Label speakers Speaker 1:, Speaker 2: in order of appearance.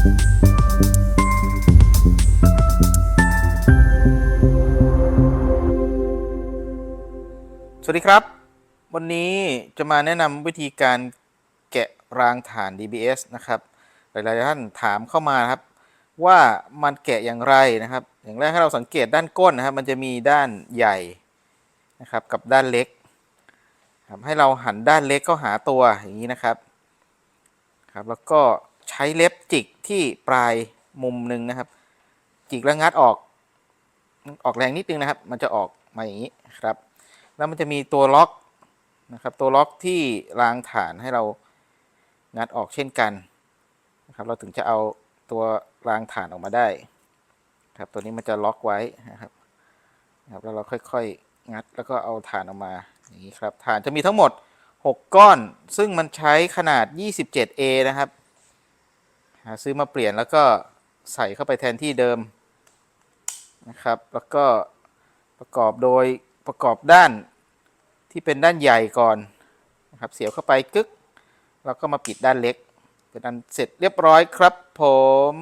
Speaker 1: สวัสดีครับ วันนี้จะมาแนะนำวิธีการแกะรางฐาน DBS นะครับ หลายๆท่านถามเข้ามาครับว่ามันแกะอย่างไรนะครับ อย่างแรกให้เราสังเกตด้านก้นนะครับ มันจะมีด้านใหญ่นะครับกับด้านเล็กครับให้เราหันด้านเล็กเข้าหาตัวอย่างนี้นะครับครับ แล้วก็ ใช้เล็บจิกที่ปลายมุมหนึ่งนะครับ จิกแล้วงัดออก ออกแรงนิดนึงนะครับ มันจะออกมาอย่างนี้ครับ แล้วมันจะมีตัวล็อกนะครับ ตัวล็อกที่รางฐานให้เรางัดออกเช่นกันนะครับ เราถึงจะเอาตัวรางฐานออกมาได้ ครับ ตัวนี้มันจะล็อกไว้นะครับครับแล้วเราค่อยๆ งัดแล้วก็เอาฐานออกมาอย่างนี้ครับฐานจะมีทั้งหมด 6 ก้อน ซึ่งมันใช้ขนาด 27A นะครับ ซื้อมาเปลี่ยนแล้วก็ใส่เข้าไปแทนที่เดิมนะครับ แล้วก็ประกอบโดยประกอบด้านที่เป็นด้านใหญ่ก่อนนะครับเสียบเข้าไปกึกแล้วก็มาปิดด้านเล็ก เป็นอันเสร็จเรียบร้อยครับผม